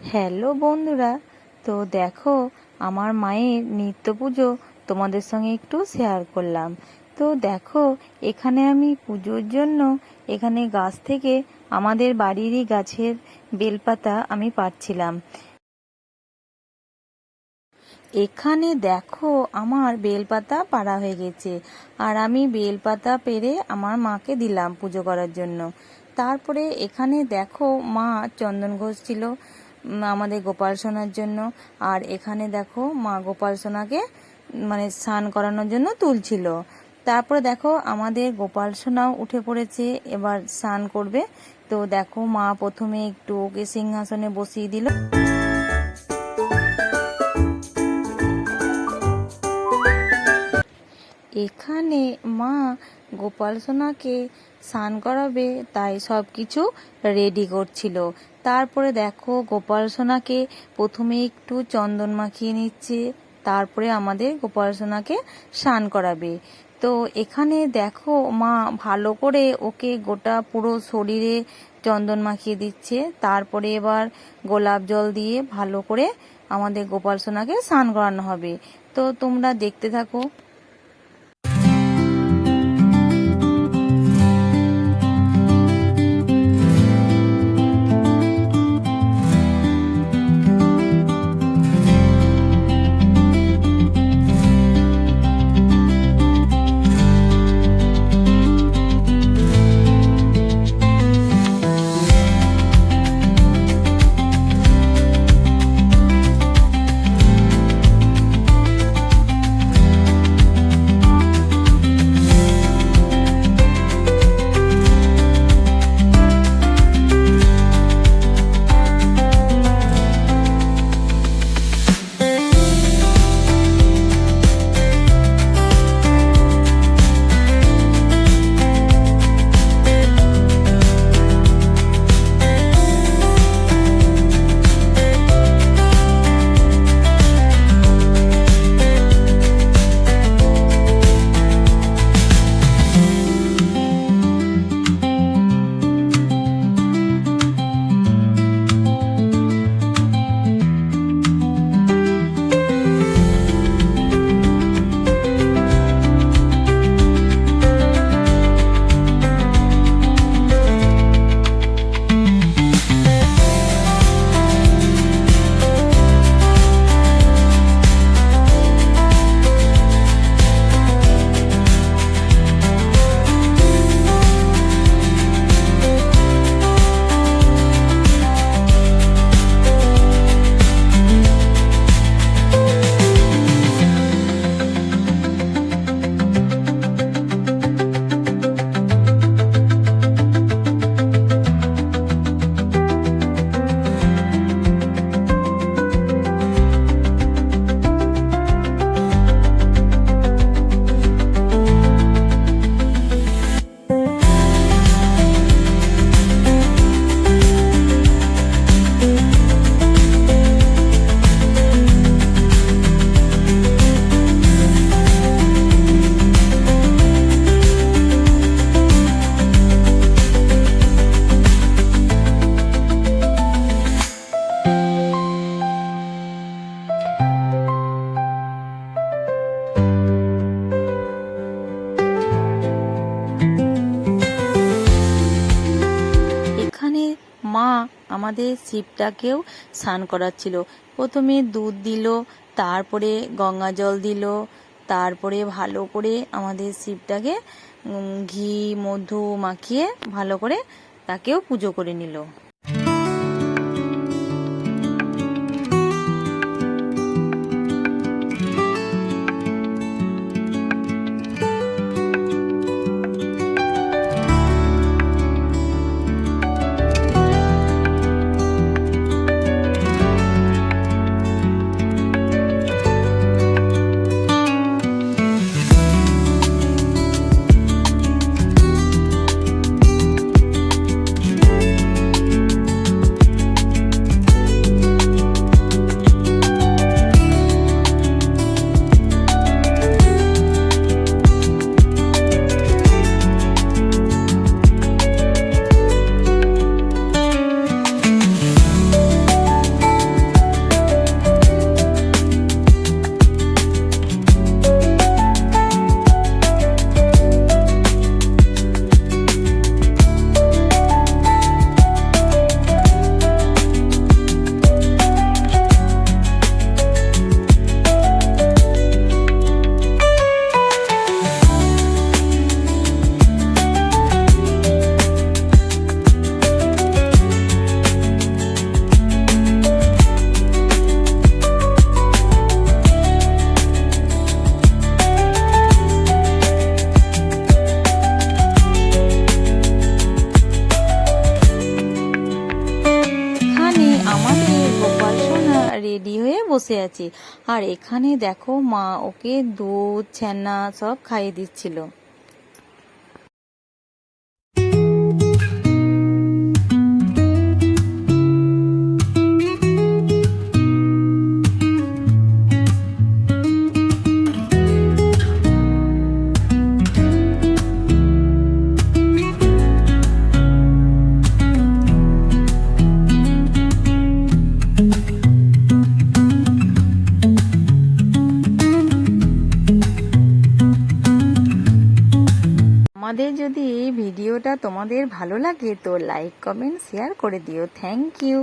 Hello বন্ধুরা, তো দেখো আমার মায়ের নিত্য পুজো তোমাদের সঙ্গে একটু শেয়ার করলাম। তো দেখো, এখানে আমি পুজোর জন্য এখানে গাছ থেকে আমাদের বাড়িরই গাছের বেলপাতা আমি পাচ্ছিলাম এখানে দেখো আমার বেলপাতা পাড়া হয়ে গেছে আর আমি বেলপাতা পেরে আমার মাকে দিলাম পুজো করার জন্য। তারপরে এখানে দেখো মা চন্দন ঘোষ ছিল আমাদের গোপাল সোনার জন্য। আর এখানে দেখো মা গোপাল সোনাকে মানে স্নান করানোর জন্য তুলছিল। তারপরে দেখো আমাদের গোপাল সোনাও উঠে পড়েছে, এবার স্নান করবে। তো দেখো মা প্রথমে একটু ওকে সিংহাসনে বসিয়ে দিল। এখানে মা গোপাল সোনাকে স্নান করাবে, তাই সব কিছু রেডি করছিল। তারপরে দেখো গোপাল সোনাকে প্রথমে একটু চন্দন মাখিয়ে নিচ্ছে, তারপরে আমাদের গোপাল সোনাকে স্নান করাবে। তো এখানে দেখো মা ভালো করে ওকে গোটা পুরো শরীরে চন্দন মাখিয়ে দিচ্ছে, তারপরে এবার গোলাপ জল দিয়ে ভালো করে আমাদের গোপাল সোনাকে স্নান করানো হবে। তো তোমরা দেখতে থাকো। আমাদের শিবটাকেও স্নান করাচ্ছিল। প্রথমে দুধ দিল, তারপরে গঙ্গা জল দিল, তারপরে ভালো করে আমাদের শিবটাকে ঘি, মধু মাখিয়ে ভালো করে তাকেও পুজো করে নিল। রেডি হয়ে বসে আছি। আর এখানে দেখো মা ওকে দুধ ছানা সব খাইয়ে দিচ্ছিল। আমাদের যদি এই ভিডিওটা তোমাদের ভালো লাগে, তো লাইক কমেন্ট শেয়ার করে দিও। Thank you